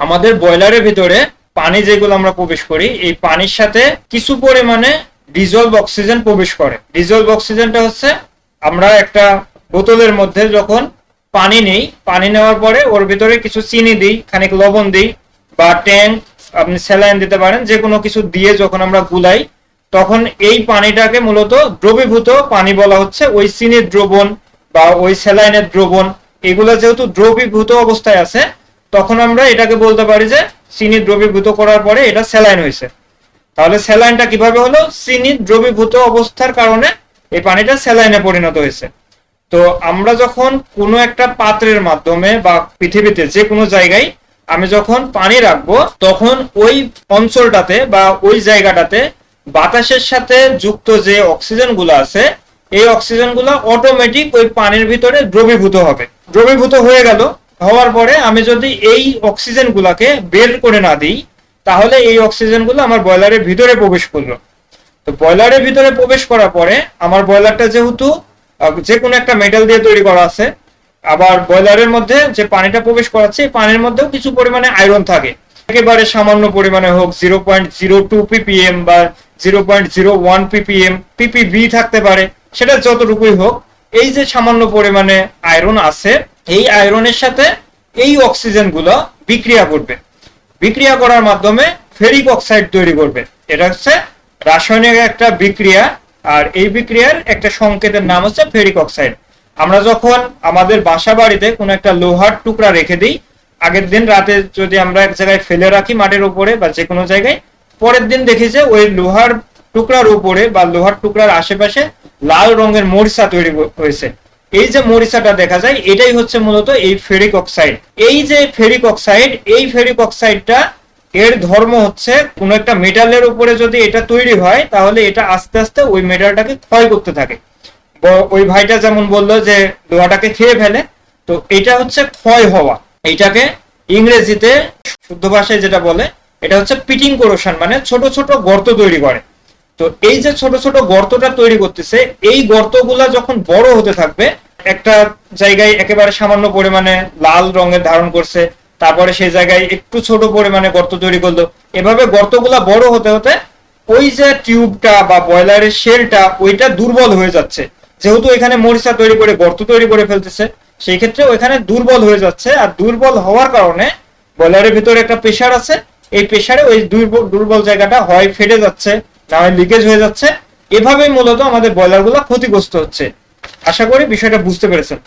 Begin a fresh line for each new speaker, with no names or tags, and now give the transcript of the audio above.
আমাদের বয়লারের ভিতরে পানি যেগুলো আমরা প্রবেশ করি, এই পানির সাথে কিছু পরিমাণে ডিজলভ অক্সিজেন প্রবেশ করে। ডিজলভ অক্সিজেনটা হচ্ছে আমরা একটা বোতলের মধ্যে যখন পানি নেই, পানি নেওয়ার পরে ওর ভিতরে কিছু চিনি দিই, খানিক লবণ দিই বা ট্যাঙ্ক আপনি স্যালাইন দিতে পারেন যে কোনো কিছু দিয়ে যখন আমরা গুলাই, তখন এই পানিটাকে মূলত দ্রবীভূত পানি বলা হচ্ছে, ওই চিনির দ্রবণ বা ওই স্যালাইনের দ্রবণ। এগুলো যেহেতু দ্রবীভূত অবস্থায় আছে তখন আমরা এটাকে বলতে পারি যে চিনি দ্রবীভূত করার পরে এটা স্যালাইন হয়েছে। তাহলে স্যালাইনটা কীভাবে হলো? চিনি দ্রবীভূত অবস্থার কারণে এই পানিটা স্যালাইনে পরিণত হয়েছে। তো আমরা যখন কোনো একটা পাত্রের মাধ্যমে বা পৃথিবীতে যে কোনো জায়গায় আমি যখন পানি রাখব, তখন ওই অঞ্চলটাতে বা ওই জায়গাটাতে বাতাসের সাথে যুক্ত যে অক্সিজেনগুলো আছে, এই অক্সিজেনগুলো অটোমেটিক ওই পানির ভিতরে দ্রবীভূত হবে। দ্রবীভূত হয়ে গেল। হওয়ার পরে আমি যদি এই অক্সিজেন গুলাকে বের করে না দিই, তাহলে এই অক্সিজেনগুলো আমার বয়লারের ভিতরে প্রবেশ করল। তো বয়লারের ভিতরে প্রবেশ করার পরে আমার বয়লারটা যেহেতু যে কোনো একটা মেটাল দিয়ে তৈরি করা আছে, আবার বয়লারের মধ্যে যে পানিটা প্রবেশ করাচ্ছে, এই পানির মধ্যেও কিছু পরিমাণে আয়রন থাকে। একেবারে সামান্য পরিমাণে হোক zero point zero two PPM বা zero point zero one PPM PPB থাকতে পারে, সেটা যতটুকুই হোক, এই যে সামান্য পরিমাণে আয়রন আছে এই আয়রনের সাথে এই অক্সিজেনগুলো বিক্রিয়া করবে। বিক্রিয়া করার মাধ্যমে ফেরিক অক্সাইড তৈরি করবে। এটা হচ্ছে রাসায়নিক একটা বিক্রিয়া, আর এই বিক্রিয়ার একটা সংকেতের নাম হচ্ছে ফেরিক অক্সাইড। আমরা যখন আমাদের বাসা বাড়িতে কোনো একটা লোহার টুকরা রেখে দিই, আগের দিন রাতে যদি আমরা এক জায়গায় ফেলে রাখি মাটির উপরে বা যে কোনো জায়গায়, পরের দিন দেখি যে ওই লোহার টুকরার উপরে বা লোহার টুকরার আশেপাশে লাল রঙের মরিচা তৈরি হয়েছে। এই যে মরিচাটা দেখা যায়, এটাই হচ্ছে মূলত এই ফেরিক অক্সাইড। এই যে ফেরিক অক্সাইড, এই ফেরিক অক্সাইডটা এর ধর্ম হচ্ছে কোন একটা মেটালের উপরে যদি এটা তৈরি হয়, তাহলে এটা আস্তে আস্তে ওই মেটালটাকে ক্ষয় করতে থাকে। ওই ভাইটা যেমন বলল যে লোহাটাকে খেয়ে ফেলে, তো এটা হচ্ছে ক্ষয় হওয়া। এটাকে ইংরেজিতে শুদ্ধ ভাষায় যেটা বলে, এটা হচ্ছে পিটিং কোরোশন মানে ছোট ছোট গর্ত তৈরি করে। তো এই যে ছোট ছোট গর্তটা তৈরি করতেছে, এই গর্তগুলা যখন বড় হতে থাকবে একটা জায়গায় একেবারে সামান্য পরিমাণে লাল রঙের ধারণ করছে, তারপরে সেই জায়গায় একটু ছোট পরিমাণে গর্ত তৈরি করল। এভাবে গর্তগুলা বড় হতে হতে ওই যে টিউবটা বা বয়লারের শেলটা, ওইটা দুর্বল হয়ে যাচ্ছে। যেহেতু এখানে মরিচা তৈরি করে, গর্ত তৈরি করে ফেলতেছে, সেই ক্ষেত্রে ওইখানে দুর্বল হয়ে যাচ্ছে। আর দুর্বল হওয়ার কারণে বয়লারের ভিতরে একটা প্রেশার আছে। এই প্রেশারে ওই দুর্বল জায়গাটা হয়, ফেটে যাচ্ছে, না হয় লিকেজ হয়ে যাচ্ছে। এভাবেই মূলত আমাদের বয়লারগুলো ক্ষতিগ্রস্ত হচ্ছে। আশা করি বিষয়টা বুঝতে পেরেছেন।